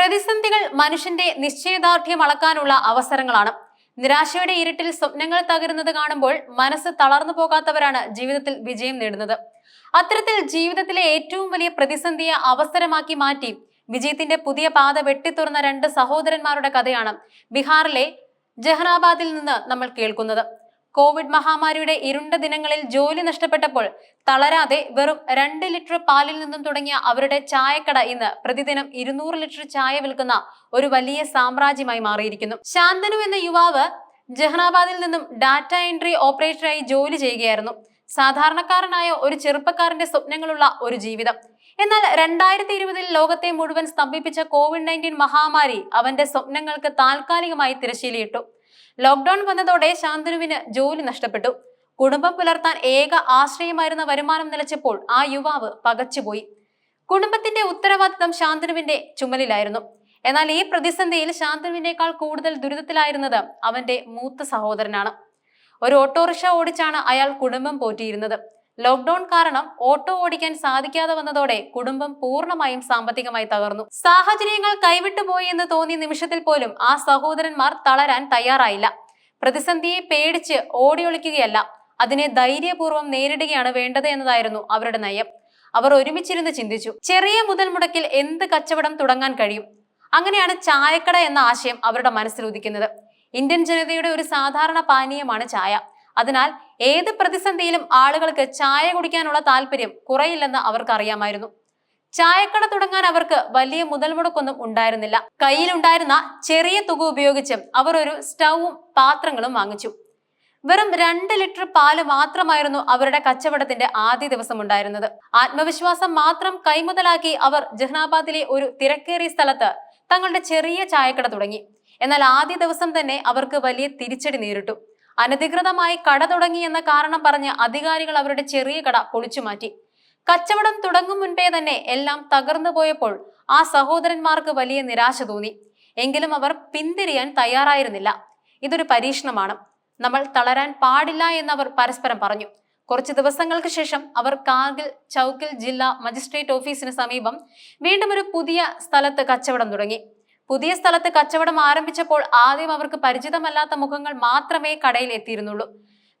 പ്രതിസന്ധികൾ മനുഷ്യന്റെ നിശ്ചയദാർഢ്യം അളക്കാനുള്ള അവസരങ്ങളാണ്. നിരാശയുടെ ഇരുട്ടിൽ സ്വപ്നങ്ങൾ തകരുന്നത് കാണുമ്പോൾ മനസ്സ് തളർന്നു പോകാത്തവരാണ് ജീവിതത്തിൽ വിജയം നേടുന്നത്. അത്തരത്തിൽ ജീവിതത്തിലെ ഏറ്റവും വലിയ പ്രതിസന്ധിയെ അവസരമാക്കി മാറ്റി വിജയത്തിന്റെ പുതിയ പാത വെട്ടിത്തുറന്ന രണ്ട് സഹോദരന്മാരുടെ കഥയാണ് ബീഹാറിലെ ജഹനാബാദിൽ നിന്ന് നമ്മൾ കേൾക്കുന്നത്. കോവിഡ് മഹാമാരിയുടെ ഇരുണ്ട ദിനങ്ങളിൽ ജോലി നഷ്ടപ്പെട്ടപ്പോൾ തളരാതെ വെറും രണ്ട് ലിറ്റർ പാലിൽ നിന്നും തുടങ്ങിയ അവരുടെ ചായക്കട ഇന്ന് പ്രതിദിനം ഇരുന്നൂറ് ലിറ്റർ ചായ വിൽക്കുന്ന ഒരു വലിയ സാമ്രാജ്യമായി മാറിയിരിക്കുന്നു. ശാന്തനു എന്ന യുവാവ് ജഹനാബാദിൽ നിന്നും ഡാറ്റ എൻട്രി ഓപ്പറേറ്ററായി ജോലി ചെയ്യുകയായിരുന്നു. സാധാരണക്കാരനായ ഒരു ചെറുപ്പക്കാരന്റെ സ്വപ്നങ്ങളുള്ള ഒരു ജീവിതം. എന്നാൽ രണ്ടായിരത്തി ഇരുപതിൽ ലോകത്തെ മുഴുവൻ സ്തംഭിപ്പിച്ച കോവിഡ് നയന്റീൻ മഹാമാരി അവന്റെ സ്വപ്നങ്ങൾക്ക് താൽക്കാലികമായി തിരശ്ശീലയിട്ടു. ലോക്ക്ഡൌൺ വന്നതോടെ ശാന്തനുവിന് ജോലി നഷ്ടപ്പെട്ടു. കുടുംബം പുലർത്താൻ ഏക ആശ്രയമായിരുന്ന വരുമാനം നിലച്ചപ്പോൾ ആ യുവാവ് പകച്ചുപോയി. കുടുംബത്തിന്റെ ഉത്തരവാദിത്തം ശാന്തനുവിന്റെ ചുമലിലായിരുന്നു. എന്നാൽ ഈ പ്രതിസന്ധിയിൽ ശാന്തനുവിനേക്കാൾ കൂടുതൽ ദുരിതത്തിലായിരുന്നത് അവന്റെ മൂത്ത സഹോദരനാണ്. ഒരു ഓട്ടോറിക്ഷ ഓടിച്ചാണ് അയാൾ കുടുംബം പോറ്റിയിരുന്നത്. ലോക്ക്ഡൌൺ കാരണം ഓട്ടോ ഓടിക്കാൻ സാധിക്കാതെ വന്നതോടെ കുടുംബം പൂർണമായും സാമ്പത്തികമായി തകർന്നു. സാഹചര്യങ്ങൾ കൈവിട്ടുപോയി എന്ന് തോന്നിയ നിമിഷത്തിൽ പോലും ആ സഹോദരന്മാർ തളരാൻ തയ്യാറായില്ല. പ്രതിസന്ധിയെ പേടിച്ച് ഓടിയൊളിക്കുകയല്ല അതിനെ ധൈര്യപൂർവം നേരിടുകയാണ് വേണ്ടത് എന്നതായിരുന്നു അവരുടെ നയം. അവർ ഒരുമിച്ചിരുന്ന് ചിന്തിച്ചു ചെറിയ മുതൽ മുടക്കിൽ എന്ത് കച്ചവടം തുടങ്ങാൻ കഴിയും? അങ്ങനെയാണ് ചായക്കട എന്ന ആശയം അവരുടെ മനസ്സിൽ ഉദിക്കുന്നത്. ഇന്ത്യൻ ജനതയുടെ ഒരു സാധാരണ പാനീയമാണ് ചായ. അതിനാൽ ഏത് പ്രതിസന്ധിയിലും ആളുകൾക്ക് ചായ കുടിക്കാനുള്ള താല്പര്യം കുറയില്ലെന്ന് അവർക്ക് അറിയാമായിരുന്നു ചായക്കട തുടങ്ങാൻ അവർക്ക് വലിയ മുതൽ മുടക്കൊന്നും ഉണ്ടായിരുന്നില്ല. കയ്യിലുണ്ടായിരുന്ന ചെറിയ തുക ഉപയോഗിച്ച് അവർ ഒരു സ്റ്റൗവും പാത്രങ്ങളും വാങ്ങിച്ചു. വെറും രണ്ട് ലിറ്റർ പാൽ മാത്രമായിരുന്നു അവരുടെ കച്ചവടത്തിന്റെ ആദ്യ ദിവസം ഉണ്ടായിരുന്നത്. ആത്മവിശ്വാസം മാത്രം കൈമുതലാക്കി അവർ ജഹ്നാബാദിലെ ഒരു തിരക്കേറിയ സ്ഥലത്ത് തങ്ങളുടെ ചെറിയ ചായക്കട തുടങ്ങി. എന്നാൽ ആദ്യ ദിവസം തന്നെ അവർക്ക് വലിയ തിരിച്ചടി നേരിട്ടു. അനധികൃതമായി കട തുടങ്ങി എന്ന കാരണം പറഞ്ഞ് അധികാരികൾ അവരുടെ ചെറിയ കട പൊളിച്ചു മാറ്റി. കച്ചവടം തുടങ്ങും മുൻപേ തന്നെ എല്ലാം തകർന്നു പോയപ്പോൾ ആ സഹോദരന്മാർക്ക് വലിയ നിരാശ തോന്നി. എങ്കിലും അവർ പിന്തിരിയാൻ തയ്യാറായിരുന്നില്ല. ഇതൊരു പരീക്ഷണമാണ്. നമ്മൾ തളരാൻ പാടില്ല എന്നവർ പരസ്പരം പറഞ്ഞു. കുറച്ച് ദിവസങ്ങൾക്ക് ശേഷം അവർ കാർഗിൽ ചൗക്കിൽ ജില്ലാ മജിസ്ട്രേറ്റ് ഓഫീസിന് സമീപം വീണ്ടും ഒരു പുതിയ സ്ഥലത്ത് കച്ചവടം തുടങ്ങി. പുതിയ സ്ഥലത്ത് കച്ചവടം ആരംഭിച്ചപ്പോൾ ആദ്യം അവർക്ക് പരിചിതമല്ലാത്ത മുഖങ്ങൾ മാത്രമേ കടയിൽ എത്തിയിരുന്നുള്ളൂ.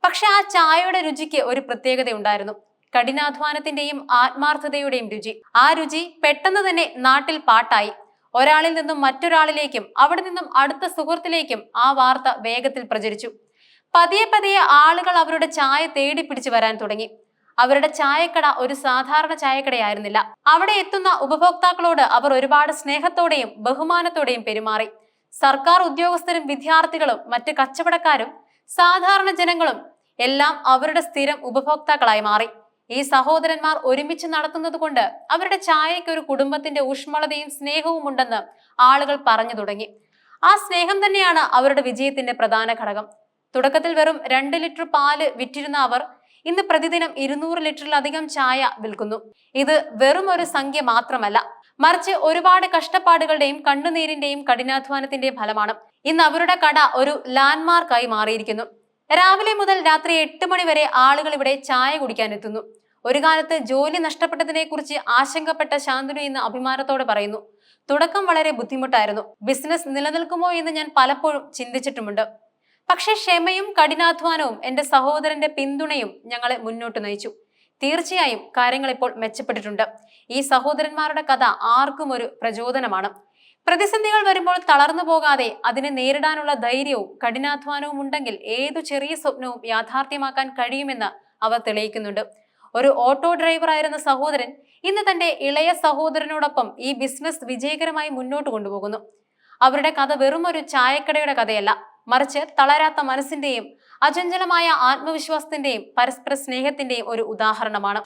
പക്ഷെ ആ ചായയുടെ രുചിക്ക് ഒരു പ്രത്യേകത ഉണ്ടായിരുന്നു. കഠിനാധ്വാനത്തിന്റെയും ആത്മാർത്ഥതയുടെയും രുചി. ആ രുചി പെട്ടെന്ന് തന്നെ നാട്ടിൽ പാട്ടായി. ഒരാളിൽ നിന്നും മറ്റൊരാളിലേക്കും അവിടെ നിന്നും അടുത്ത സുഹൃത്തിലേക്കും ആ വാർത്ത വേഗത്തിൽ പ്രചരിച്ചു. പതിയെ പതിയെ ആളുകൾ അവരുടെ ചായ തേടി പിടിച്ചു വരാൻ തുടങ്ങി. അവരുടെ ചായക്കട ഒരു സാധാരണ ചായക്കടയായിരുന്നില്ല. അവിടെ എത്തുന്ന ഉപഭോക്താക്കളോട് അവർ ഒരുപാട് സ്നേഹത്തോടെയും ബഹുമാനത്തോടെയും പെരുമാറി. സർക്കാർ ഉദ്യോഗസ്ഥരും വിദ്യാർത്ഥികളും മറ്റ് കച്ചവടക്കാരും സാധാരണ ജനങ്ങളും എല്ലാം അവരുടെ സ്ഥിരം ഉപഭോക്താക്കളായി മാറി. ഈ സഹോദരന്മാർ ഒരുമിച്ച് നടത്തുന്നത് കൊണ്ട് അവരുടെ ചായയ്ക്ക് ഒരു കുടുംബത്തിന്റെ ഊഷ്മളതയും സ്നേഹവും ഉണ്ടെന്ന് ആളുകൾ പറഞ്ഞു തുടങ്ങി. ആ സ്നേഹം തന്നെയാണ് അവരുടെ വിജയത്തിന്റെ പ്രധാന ഘടകം. തുടക്കത്തിൽ വെറും രണ്ട് ലിറ്റർ പാൽ വിറ്റിരുന്ന അവർ ഇന്ന് പ്രതിദിനം ഇരുന്നൂറ് ലിറ്ററിലധികം ചായ വിൽക്കുന്നു. ഇത് വെറും ഒരു സംഖ്യ മാത്രമല്ല മറിച്ച് ഒരുപാട് കഷ്ടപ്പാടുകളുടെയും കണ്ണുനീരിന്റെയും കഠിനാധ്വാനത്തിന്റെയും ഫലമാണ്. ഇന്ന് അവരുടെ കട ഒരു ലാൻഡ്മാർക്കായി മാറിയിരിക്കുന്നു. രാവിലെ മുതൽ രാത്രി എട്ട് മണി വരെ ആളുകൾ ഇവിടെ ചായ കുടിക്കാൻ എത്തുന്നു ഒരു കാലത്ത് ജോലി നഷ്ടപ്പെട്ടതിനെ കുറിച്ച് ആശങ്കപ്പെട്ട ശാന്തനു ഇന്ന് അഭിമാനത്തോടെ പറയുന്നു തുടക്കം വളരെ ബുദ്ധിമുട്ടായിരുന്നു. ബിസിനസ് നിലനിൽക്കുമോ എന്ന് ഞാൻ പലപ്പോഴും ചിന്തിച്ചിട്ടുമുണ്ട്. പക്ഷേ ക്ഷമയും കഠിനാധ്വാനവും എന്റെ സഹോദരന്റെ പിന്തുണയും ഞങ്ങളെ മുന്നോട്ട് നയിച്ചു. തീർച്ചയായും കാര്യങ്ങൾ ഇപ്പോൾ മെച്ചപ്പെട്ടിട്ടുണ്ട്. ഈ സഹോദരന്മാരുടെ കഥ ആർക്കും ഒരു പ്രചോദനമാണ്. പ്രതിസന്ധികൾ വരുമ്പോൾ തളർന്നു പോകാതെ അതിനെ നേരിടാനുള്ള ധൈര്യവും കഠിനാധ്വാനവും ഉണ്ടെങ്കിൽ ഏതു ചെറിയ സ്വപ്നവും യാഥാർത്ഥ്യമാക്കാൻ കഴിയുമെന്ന് അവർ തെളിയിക്കുന്നുണ്ട്. ഒരു ഓട്ടോ ഡ്രൈവർ ആയിരുന്ന സഹോദരൻ ഇന്ന് തന്റെ ഇളയ സഹോദരനോടൊപ്പം ഈ ബിസിനസ് വിജയകരമായി മുന്നോട്ട് കൊണ്ടുപോകുന്നു. അവരുടെ കഥ വെറും ഒരു ചായക്കടയുടെ കഥയല്ല. മറിച്ച് തളരാത്ത മനസ്സിന്റെയും അചഞ്ചലമായ ആത്മവിശ്വാസത്തിന്റെയും പരസ്പര സ്നേഹത്തിന്റെയും ഒരു ഉദാഹരണമാണ്.